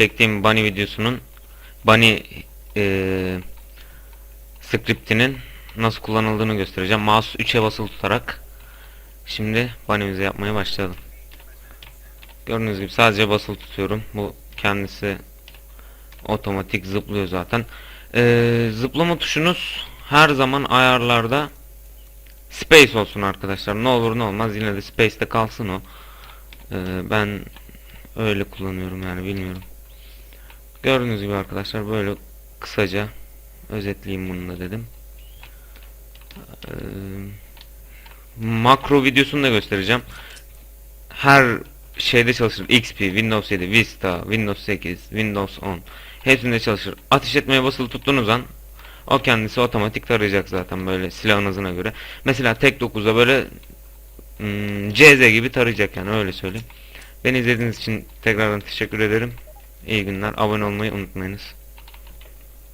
çektiğim bunny videosunun bunny eee scriptinin nasıl kullanıldığını göstereceğim. Mouse 3'e basılı tutarak şimdi bunny'mizi yapmaya başlayalım. Gördüğünüz gibi sadece basılı tutuyorum. Bu kendisi otomatik zıplıyor zaten. Eee, zıplama tuşunuz her zaman ayarlarda space olsun arkadaşlar. Ne olur ne olmaz yine de space'te kalsın o. Eee, ben öyle kullanıyorum yani bilmiyorum. Gördüğünüz gibi arkadaşlar böyle kısaca özetleyeyim bunu da dedim. Eee, makro videosunu da göstereceğim. Her şeyde çalışır. XP, Windows 7, Vista, Windows 8, Windows 10 hepsinde çalışır. Ateş etmeye basılı tuttuğunuz an o kendisi otomatik tarayacak zaten böyle silahın hızına göre. Mesela tek 9'a böyle hmm, CZ gibi tarayacak yani öyle söyleyeyim. Beni izlediğiniz için tekrardan teşekkür ederim. İyi günler. Abone olmayı unutmayınız.